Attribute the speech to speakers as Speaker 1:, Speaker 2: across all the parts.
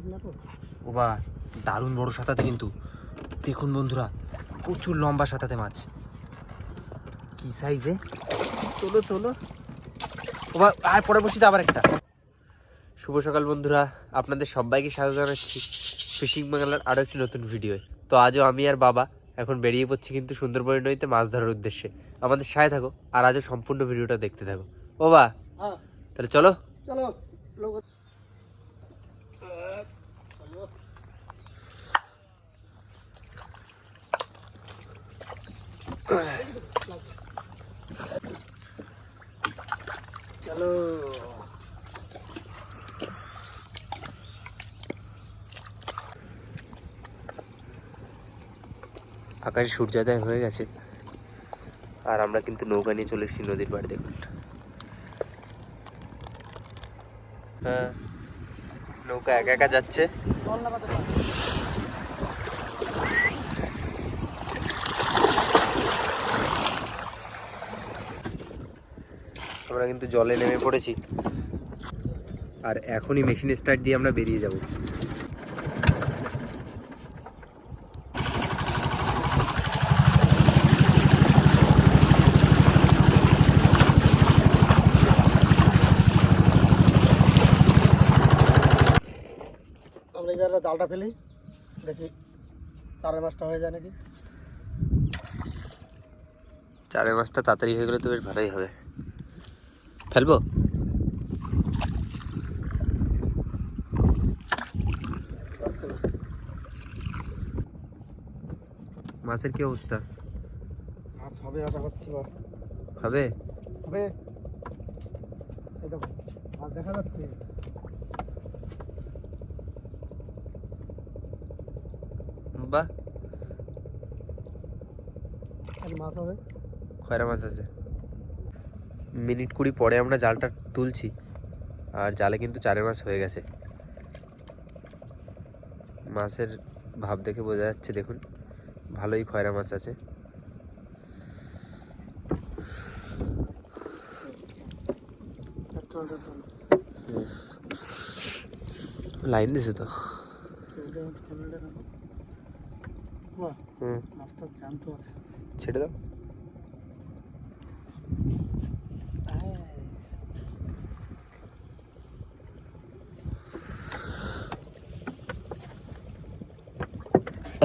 Speaker 1: Deep না তো?
Speaker 2: ও বা দারুণ বড় সাঁতাতে কিন্তু। দেখুন বন্ধুরা প্রচুর লম্বা সাঁতাতে মাছ। কি সাইজে তোলো তোলো ও বা আর পরে বসি তো আবার একটা। শুভ সকাল বন্ধুরা আপনাদের সবাইকে স্বাগত জানাচ্ছি ফিশিং বাংলার আরও একটি নতুন ভিডিও তো আজও আমি আর বাবা এখন বেরিয়ে পড়ছি কিন্তু সুন্দরবনের নদীতে মাছ ধরার উদ্দেশ্যে। আমাদের সাথে থাকো আর আজও সম্পূর্ণ ভিডিওটা দেখতে থাকো। ও বা
Speaker 1: হ্যাঁ।
Speaker 2: তাহলে চলো।
Speaker 1: চলো চলো।
Speaker 2: আকাশে সূর্যোদয় হয়ে গেছে। আর আমরা কিন্তু নৌকা নিয়ে চলে এসেছি নদীর পাড়ে, দেখুন। হ্যাঁ নৌকা একা একা যাচ্ছে
Speaker 1: চল না বাদে
Speaker 2: আমরা কিন্তু জলে নেমে পড়েছি। আর এখনই মেশিন স্টার্ট দিয়ে আমরা বেরিয়ে যাব।
Speaker 1: আমরা এই জালটা ফেলি দেখি চারের মাছটা হয়ে যায় নাকি।
Speaker 2: চারের মাছটা তাড়াতাড়ি হয়ে গেলে তো বেশ ভালোই হবে। ফেলব? মাছের কি অবস্থা?
Speaker 1: মাছ হবে আশা করছি বা।
Speaker 2: হবে?
Speaker 1: মাছ দেখা যাচ্ছে।
Speaker 2: বাহ।
Speaker 1: মাছ হবে।
Speaker 2: খয়রা মাছ আছে। মিনিট কুড়ি পরে আমরা জালটা তুলছি। আর জালে কিন্তু চারে মাছ হয়ে গেছে। মাছের ভাব দেখে বোঝা যাচ্ছে দেখুন। ভালোই খয়রা মাছ আছে। লাইন দিছে তো। ছেড়ে দাও।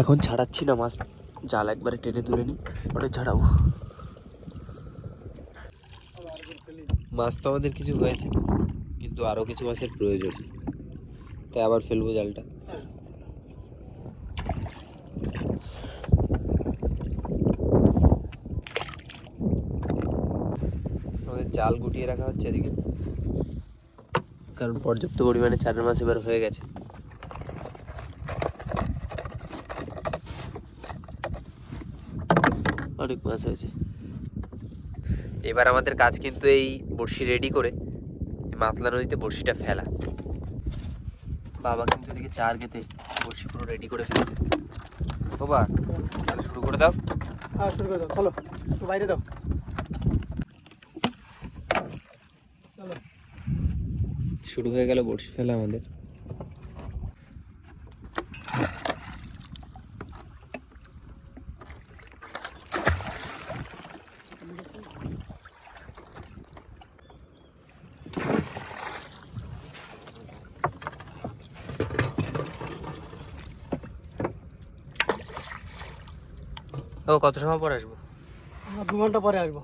Speaker 2: এখন ছাড়াচ্ছি না মাছ। জাল একবারে টেনে তুলে নিই ওটা ছাড়াবো মাছ তো আমাদের কিছু হয়েছে, কিন্তু আরও কিছু মাছের প্রয়োজন। তাই আবার ফেলব জালটা। আমাদের জাল গুটিয়ে রাখা হচ্ছে এদিকে। কারণ পর্যাপ্ত পরিমাণে চারের মাছ এবার হয়ে গেছে। অনেক মাছ হয়েছে। এবার আমাদের কাজ কিন্তু এই বড়শি রেডি করে এই মাতলা নদীতে বড়শিটা ফেলা। বাবা কিন্তু এদিকে চার গেতে বড়শি পুরো রেডি করে ফেলেছে। বাবা তাহলে শুরু করে দাও।
Speaker 1: হ্যাঁ শুরু করে দাও। চলো বাইরে দাও। চলো
Speaker 2: শুরু হয়ে গেল বড়শি ফেলা আমাদের। কত সময় পরে আসব?
Speaker 1: দু ঘণ্টা পরে আসব।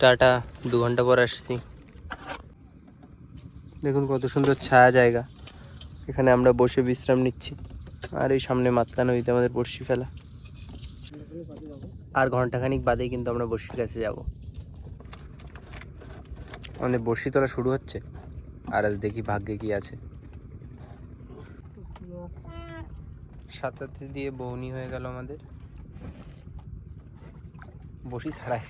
Speaker 2: টাটা দু ঘণ্টা পর আসছি। দেখুন কত সুন্দর ছায়া জায়গা। এখানে আমরা বসে বিশ্রাম নিচ্ছি। আর এই সামনে মাতলা নদীতে আমাদের বড়শি ফেলা। আর ঘন্টাখানিক বাদেই কিন্তু আমরা বড়শির কাছে যাব। আমাদের বড়শি তোলা শুরু হচ্ছে। আর আজ দেখি ভাগ্যে কি আছে। সাঁতারতে দিয়ে বৌনি হয়ে গেল আমাদের। বসি ছাড়াই।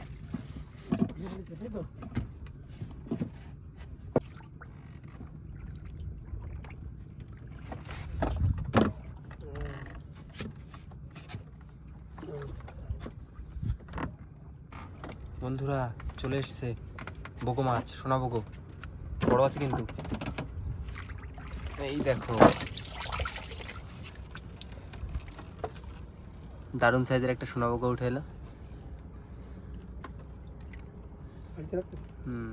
Speaker 2: বন্ধুরা চলে এসছে বগো মাছ, সোনা বগো। বড় আছে কিন্তু। এই দেখো। দারুণ সাইজের একটা সোনাবোকা উঠে এলো। হুম।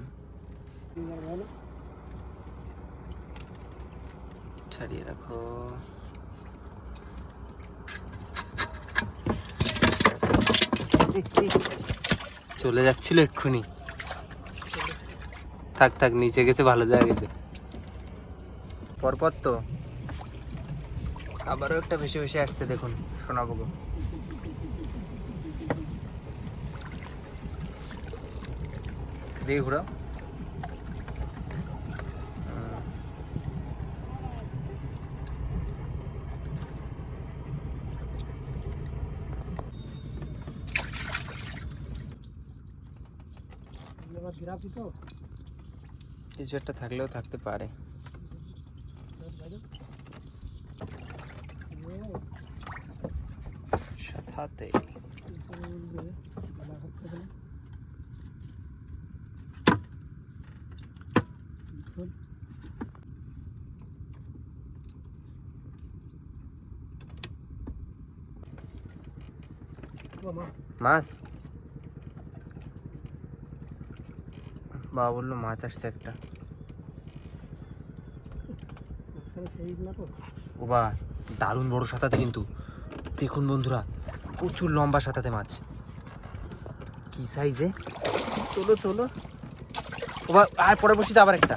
Speaker 2: ছাড়িয়ে রাখো। চলে যাচ্ছিল এক্ষুনি। থাক থাক নিচে গেছে ভালো জায়গা গেছে। পরপর তো। আবারও একটা ভেসে ভেসে আসছে দেখুন শোনাবো
Speaker 1: জিরাফি তো
Speaker 2: কিছু একটা থাকলেও থাকতে পারে। সাথে।
Speaker 1: ও, মাছ।
Speaker 2: মাছ? বাবা বলল মাছ আসছে একটা। ও বা দারুণ বড় সাঁতাতে কিন্তু। দেখুন বন্ধুরা প্রচুর লম্বা সাঁতাতে মাছ। কি সাইজে চলো চলো। ও বা আর পরে বসিতে আবার একটা।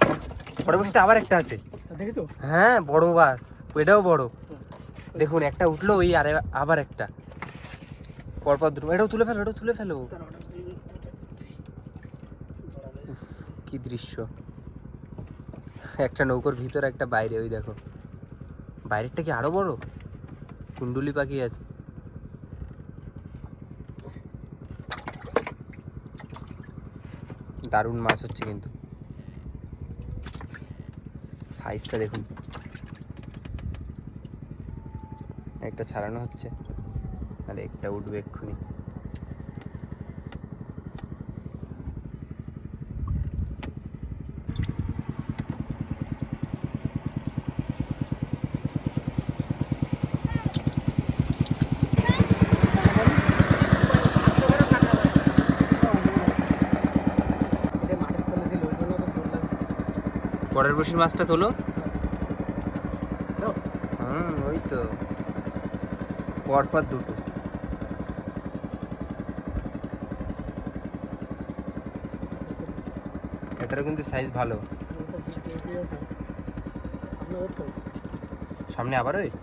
Speaker 2: পরে বসিতে আবার একটা আছে।
Speaker 1: দেখেছ?
Speaker 2: হ্যাঁ বড় বাস। এটাও বড়। দেখুন একটা উঠল ওই আরে আবার একটা। পরপর দুটো এটাও তুলে ফেলো এটাও তুলে ফেলো। কি দৃশ্য। একটা নৌকোর ভিতর একটা বাইরে ওই দেখো। বাইরেরটা কি আরও বড়? কুন্ডুলি পাখি আছে। দারুণ মাছ হচ্ছে কিন্তু। সাইজটা দেখুন। একটা ছাড়ানো হচ্ছে। আর একটা উঠবে এক্ষুনি
Speaker 1: এটা মাঠের তলে ছিল ওই জন্য তো জোর লাগে
Speaker 2: পরের বসির মাছটা তোলো। হুম ওই তো। পরপর দুটো। এটার কিন্তু সাইজ ভালো। সামনে আবার ওয়েট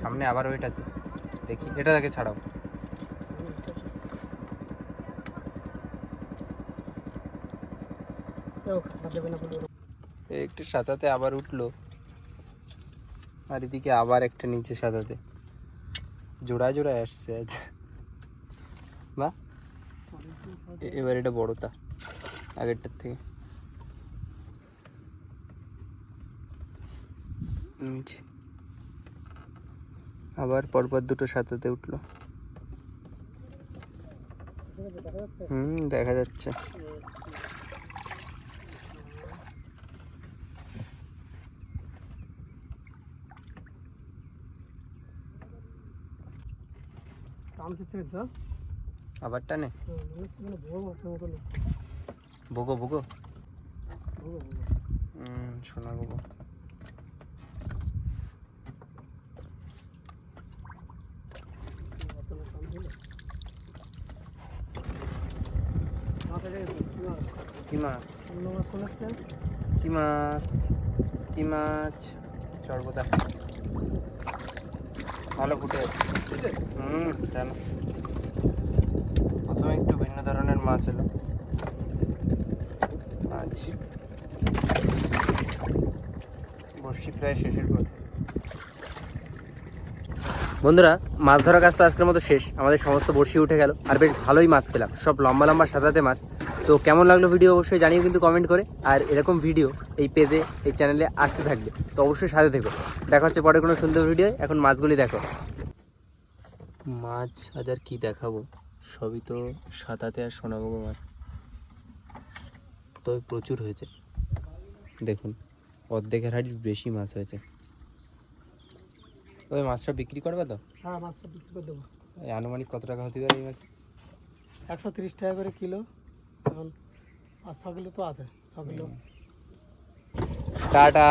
Speaker 2: সামনে আবার ওয়েট আছে। দেখি এটা দেখে ছাড়াও
Speaker 1: হুম, ঠিক আছে। ও, খাতা দেবে না বলে ওরা।
Speaker 2: এই একটু সাঁতাতে আবার উঠল। আর এদিকে আবার একটা নিচে সাঁতাতে জোড়া জোড়া আসছে আজ। বা এবার এটা বড়তা আগেরটার থেকে। নিচে। আবার পরপর দুটো সাঁতাতে উঠল? হুম দেখা যাচ্ছে। আবার টানে?
Speaker 1: হুম, মনে
Speaker 2: ভোগো ভোগো? ভোগো
Speaker 1: গেছে, কি মাছ?
Speaker 2: কি মাছ? কি মাছ? সর্বদা ভালো ফুটে আছে? হুম কেন প্রথমে একটু ভিন্ন ধরনের মাছ এলো। আজ বর্ষি প্রায় শেষের পথে। বন্ধুরা, মাছ ধরার কাজ তো আজকের মতো শেষ। আমাদের সমস্ত বড়শি উঠে গেল। আর বেশ ভালোই মাছ পেলাম। সব লম্বা লম্বা সাদাতে মাছ। তো কেমন লাগল ভিডিও অবশ্যই জানিয়ে কিন্তু কমেন্ট করে। আর এরকম ভিডিও এই পেজে এই চ্যানেলে আসতে থাকবে। তো অবশ্যই সাথে থেকো। দেখা হচ্ছে পরে কোনো সুন্দর ভিডিও এখন মাছগুলি দেখো। মাছ আজ আর কি দেখাবো? সবই তো সাঁতাতে আর সোনাবগো মাছ। তবে প্রচুর হয়েছে। দেখুন, অর্ধেকের হাড়ির বেশি মাছ হয়েছে। ওই মাছটা বিক্রি করবে তো?
Speaker 1: হ্যাঁ মাছটা বিক্রি করে দেবো।
Speaker 2: আনুমানিক কত টাকা হতে পারে এই মাছ?
Speaker 1: একশো তিরিশ টাকা করে কিলো। এখন পাঁচ ছ কিলো তো আছে ছ কিলো।
Speaker 2: টাটা।